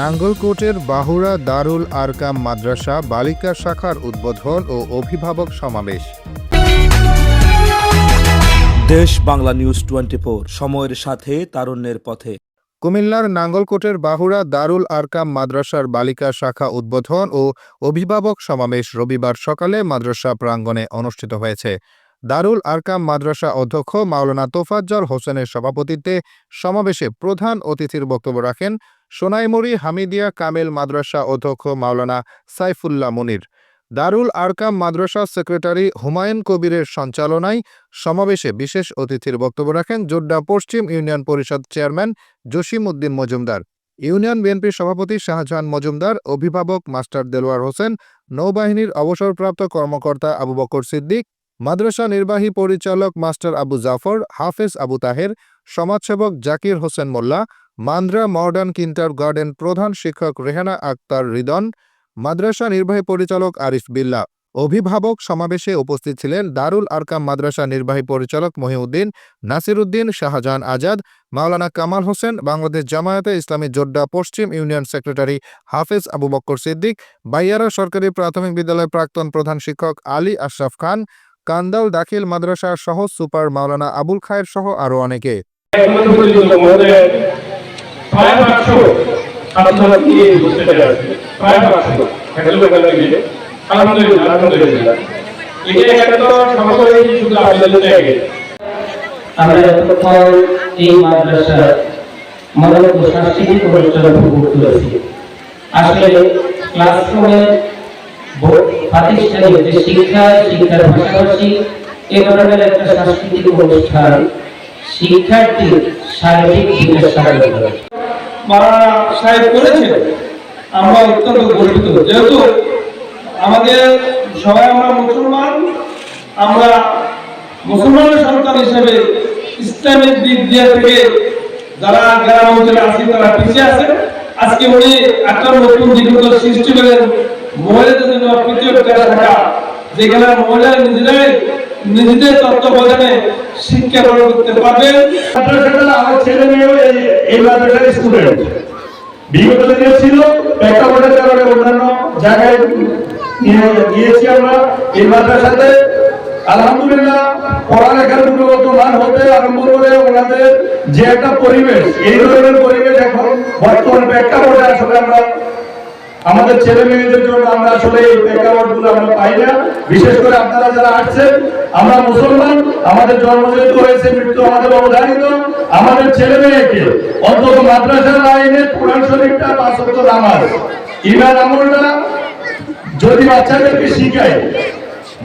নাঙ্গলকোটের বাহুরা দারুল আরকাম মাদ্রাসা বালিকা শাখার উদ্বোধন ও অভিভাবক সমাবেশ। দেশ বাংলা নিউজ টোয়েন্টি সময়ের সাথে তারুণ্যের পথে। কুমিল্লার নাঙ্গলকোটের বাহুরা দারুল আরকাম মাদ্রাসার বালিকা শাখা উদ্বোধন ও অভিভাবক সমাবেশ রবিবার সকালে মাদ্রাসা প্রাঙ্গণে অনুষ্ঠিত হয়েছে। দারুল আরকাম মাদ্রাসা অধ্যক্ষ মাওলানা তোফাজ্জল হোসেনের সভাপতিত্বে সমাবেশে প্রধান অতিথির বক্তব্য রাখেন সোনাইমুড়ি হামিদিয়া কামেল মাদ্রাসা অধ্যক্ষ মাওলানা সাইফুল্লাহ মুনির। দারুল আরকাম মাদ্রাসা সেক্রেটারি হুমায়ুন কবিরের সঞ্চালনায় সমাবেশে বিশেষ অতিথির বক্তব্য রাখেন Jodda Paschim union Parishad chairman Jasim Uddin Majumdar. Union বিএনপির সভাপতি শাহজাহান মজুমদার, অভিভাবক মাস্টার দেলোয়ার হোসেন, নৌবাহিনীর অবসরপ্রাপ্ত কর্মকর্তা আবু বকর সিদ্দিক মাদ্রাসা নির্বাহী পরিচালক মাস্টার আবু জাফর, হাফেজ আবু তাহের, সমাজসেবক জাকির হোসেন মোল্লা, মান্দ্রা মডার্ন কিন্টার গার্ডেন প্রধান শিক্ষক রেহানা আক্তার রিদন, মাদ্রাসা নির্বাহী পরিচালক আরিফ বিল্লা। অভিভাবক সমাবেশে উপস্থিত ছিলেন দারুল আরকাম মাদ্রাসা নির্বাহী পরিচালক মহিউদ্দিন নাসিরুদ্দিন শাহজাহান আজাদ, মাওলানা কামাল হোসেন, বাংলাদেশ জামায়াতে ইসলামী জোড্ডা পশ্চিম ইউনিয়ন সেক্রেটারি হাফেজ আবু বক্কর সিদ্দিক, বাইয়ারা সরকারি প্রাথমিক বিদ্যালয়ের প্রাক্তন প্রধান শিক্ষক আলী আশরাফ খান কান্দাল দাখিল মাদ্রাসার সহ সুপার মাওলানা আবুল খায়ের সহ আরও অনেকে। আমরা এই মাদ্রাসার সাংস্কৃতিক অনুষ্ঠান উপভোগ করেছি আসলে ক্লাসরুমে ব- প্রাতিষ্ঠানিক যে শিক্ষা শিক্ষার পাশাপাশি এ ধরনের একটা সাংস্কৃতিক অনুষ্ঠান শিক্ষার্থীর শারীরিক সাহেব করেছেন। আমরা অত্যন্ত গর্বিত। যেহেতু আমাদের সবাই আমরা মুসলমান, আমরা মুসলমানের সন্তান হিসেবে ইসলামিক দিক দিয়ে থেকে যারা গ্রাম অঞ্চলে আছে তারা পিছিয়ে আছে আজকে উনি একটা নতুন জীবিত সৃষ্টি করেন মহিলাদের জন্য পৃথক শাখা যেখানে মহিলা নিজেরাই নিজেদের তত্ত্বাবধানে শিক্ষা গ্রহণ করতে পারবেন আমার ছেলে মাদ্রাসার স্টুডেন্ট বিগত দিনে ছিল কারণে অন্যান্য জায়গায় গিয়েছি আমরা এই মাদ্রাসাতে আলহামদুলিল্লাহ, পড়ালেখার গুণগত মান হতে আরম্ভ করে ওনাদের যে একটা পরিবেশ, এই ধরনের পরিবেশ এখন বর্তমান প্রেক্ষাপটে আসলে আমরা আমাদের ছেলে মেয়েদের জন্য আমরা আসলে এই প্রেক্ষাপটগুলো আমরা পাই না। বিশেষ করে আপনারা যারা আসছেন, আমরা মুসলমান, আমাদের জন্ম যেহেতু হয়েছে, মৃত্যু আমাদের অবধারিত আমাদের ছেলে মেয়েকে অন্তত মাদ্রাসার লাইনে কোরআন শরীফটা পাঁচ নামাজ। ইমান আমলটা যদি বাচ্চাদেরকে শিখায়,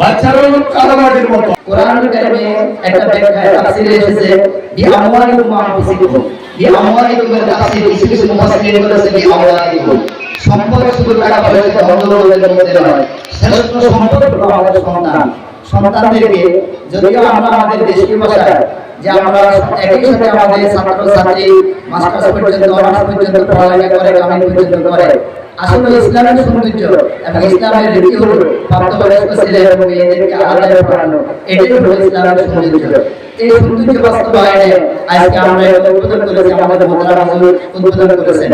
বাচ্চারাও কাদামাটির মতো। কোরআন একটা তাফসিরে এসেছে কিছু কিছু মুফাসসিরিন করেছে বি আমওয়ালিকুম। সৌন্দর্য এই সৌন্দর্য বাস্তবায়নে আজকে আমরা উদ্বোধন করেছি আমাদের মোতারা উদ্বোধন করেছেন।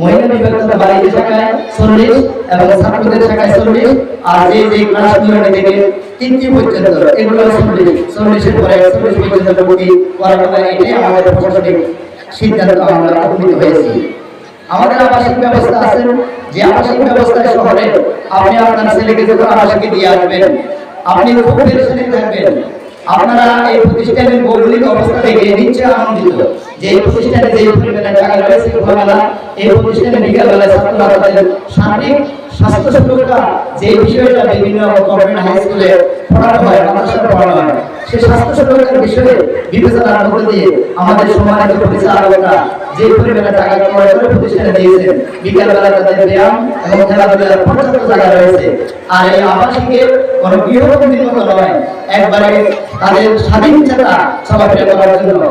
মহিলা বিভাগের বাড়িতে শাখায় চল্লিশ এবং ছাত্রদের শাখায় চল্লিশ। আর যে যে ক্লাসগুলো থেকে তিনটি পর্যন্ত, এগুলো চল্লিশ। চল্লিশের পরে চল্লিশ পর্যন্ত ভর্তি করা হবে এটাই আমাদের প্রশাসনিক সিদ্ধান্ত, আমরা আমাদের আবাসিক ব্যবস্থা আছে, যে আবাসিক ব্যবস্থায় শহরে আপনি আপনার ছেলেকে যখন আবাসিকে দিয়ে আসবেন, আপনি খুব পেরেশানি থাকবেন। আপনারা এই প্রতিষ্ঠানের ভৌগোলিক অবস্থা থেকে নিশ্চয় আনন্দিত। যে এই প্রতিষ্ঠানে যে পরিমাণে টাকা রয়েছে খোলামেলা এই প্রতিষ্ঠানে বিকালবেলা ছাত্ররা তাদের শারীরিক স্বাস্থ্য সুরক্ষা যে বিষয়টা বিভিন্ন গভর্নমেন্ট হাই স্কুলে পড়ানো হয়, মাদ্রাসায় পড়ানো হয়, সেই স্বাস্থ্য সুরক্ষার বিষয়ে বিবেচনার মধ্যে দিয়ে আমাদের সম্মানিত পরিচালকরা যে পরিমাণে টাকা ক্রয় করে প্রতিষ্ঠানে দিয়েছেন, বিকালবেলা তাদের ব্যায়াম এবং খেলাধুলার পর্যাপ্ত জায়গা রয়েছে। আর এই আবাসিকে কোনো গৃহবন্দীর মতো নয়, একবারে তাদের স্বাধীন চেতা চলাফেরা করার জন্য।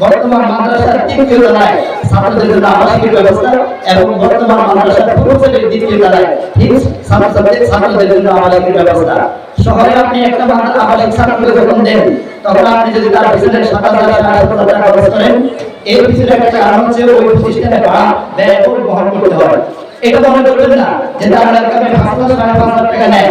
বর্তমান মাদ্রাসার তৃতীয় তলায় ছাত্রদের জন্য আবাসিক ব্যবস্থা এবং বর্তমান মাদ্রাসার পূর্বশ্রেণীর দ্বিতীয় তলায় ঠিক ছাত্রছাত্রীদের ছাত্রদের জন্য আবাসিক ব্যবস্থা। শহরে আপনি একটা আবাসিক ছাত্রকে যখন দেন, তখন আপনি যদি তার পিছনে সাত হাজার সাত হাজার টাকা খরচ করেন এই পিছনে একটা কারণ হচ্ছে ওই প্রতিষ্ঠানে ভাড়া ব্যয় করে বহন করতে হয়। এটা মনে করবেন না যে তার এলাকায় পাঁচ হাজার সাড়ে পাঁচ হাজার টাকা নেয়।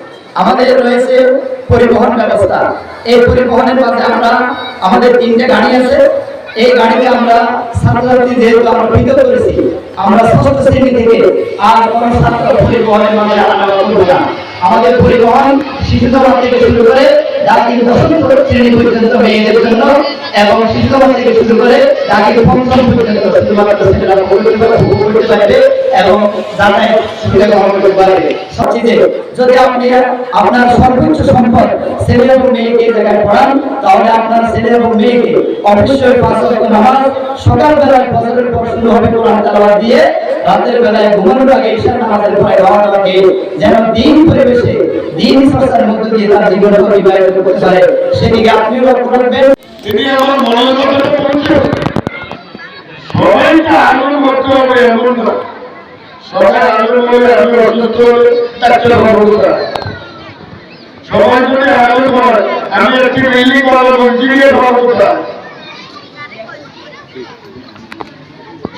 আমাদের রয়েছে পরিবহন ব্যবস্থা। এই পরিবহনের মাঝে আমরা আমাদের তিনটে গাড়ি আছে। এই গাড়িতে আমরা ছাত্রছাত্রী যেহেতু আমরা পৃথক করেছি, আমরা ষষ্ঠ শ্রেণি থেকে আর কোনো ছাত্র পরিবহনের মাঝে আলাদা না। আমাদের পরিবহন শিশুসভা থেকে শুরু করে যদি আপনি আপনার সর্বোচ্চ সম্পদ ছেলে এবং মেয়েকে জায়গায় পড়ান, তাহলে আপনার ছেলে এবং মেয়েকে অবশ্যই সকালবেলায় ফজরের পর শুরু হবে দিয়ে রাতের বেলায় ঘুমানোর আগে ঈশার নামাজের পরে রওনা দেওয়াকে যেন দিন পরিবেশে, দিন চর্চার মধ্যে দিয়ে তার জীবন অতিবাহিত করতে পারে। সেদিকে আপনিও লক্ষ্য রাখবেন তিনি আমার কথা বলছে সবাইকে আনন্দ করতে হবে এমন না। সবাই আনন্দ করে আমি অসুস্থ হলে চারটে খবর কোথায় সবাই যদি আনন্দ করে। আমি একটি বিল্ডিং বানাবো ইঞ্জিনিয়ার হওয়ার কোথায়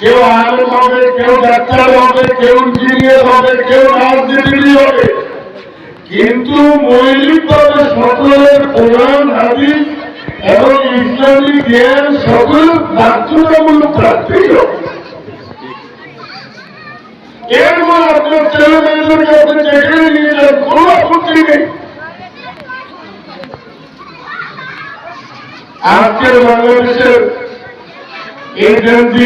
কেউ আনন্দ হবে, কেউ ডাক্তার হবে, কেউ ইঞ্জিনিয়ার হবে, কেউ রাজনীতি হবে। কিন্তু মৌলিকভাবে সকলের কোরআন হাদিস এবং ইসলামী জ্ঞান সকল বাধ্যতামূলক হবে এরপর আজকের বাংলাদেশের গ্রান্তি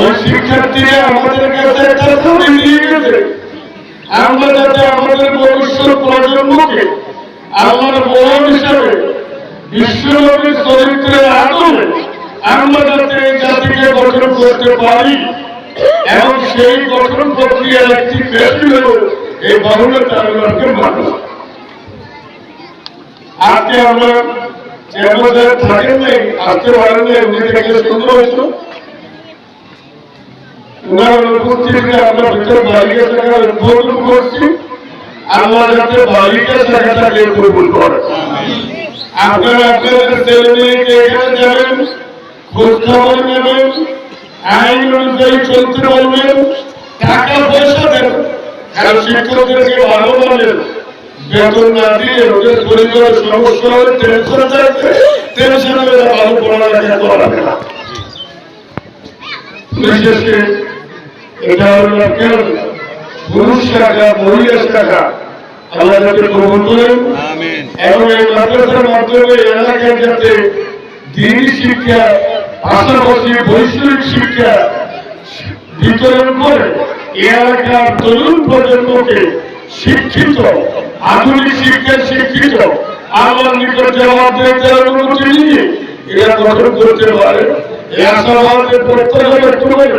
ওই শিক্ষার্থীরা আমাদের কাছে একটা ছবি নিয়ে গেছে। আমরা যাতে আমাদের ভবিষ্যৎ প্রজন্মকে আমার বোন হিসাবে বিশ্বনবীর চরিত্রের আদলে আমরা যাতে জাতিকে গঠন করতে পারি। এবং সেই গঠন প্রক্রিয়ার একটি বেশি হল এই বাহুল্য তামিলকে মানুষ। আজকে আমরা চেম্বারে থাকেন নাই আসতে পারেন নাই উনি দেখলে সুন্দর হয়েছিল ওনার উপস্থিতিতে আমরা ভিতরে করে আপনারা আপনাদের ছেলে মেয়েকে এখানে যাবেন, খোঁজ আইন অনুযায়ী চলতে পারবেন, টাকা পয়সা দেবেন কারণ শিক্ষকদেরকে ভালো মানেন বেতন না দিয়ে ওদের পরিবারের সমস্যা হলে টেনশন থাকবে ভালো পড়ালেখা করাবে না। বিশেষে এটা হলো আপনার পুরুষ শাখা মহিলা শাখা আল্লাহ যাতে কবুল করেন। এবং এই মাদ্রাসার মাধ্যমে এলাকায় যাতে দিনী শিক্ষা পাশাপাশি বৈষয়িক শিক্ষা বিতরণ করে এলাকার তরুণ প্রজন্মকে শিক্ষিত আধুনিক শিক্ষায় শিক্ষিত আল্লাহর নিকট জবাব দিতে অনুমতি নিয়ে এরা গঠন করতে পারে। এই আশাবাদের প্রত্যাশা ব্যক্ত করে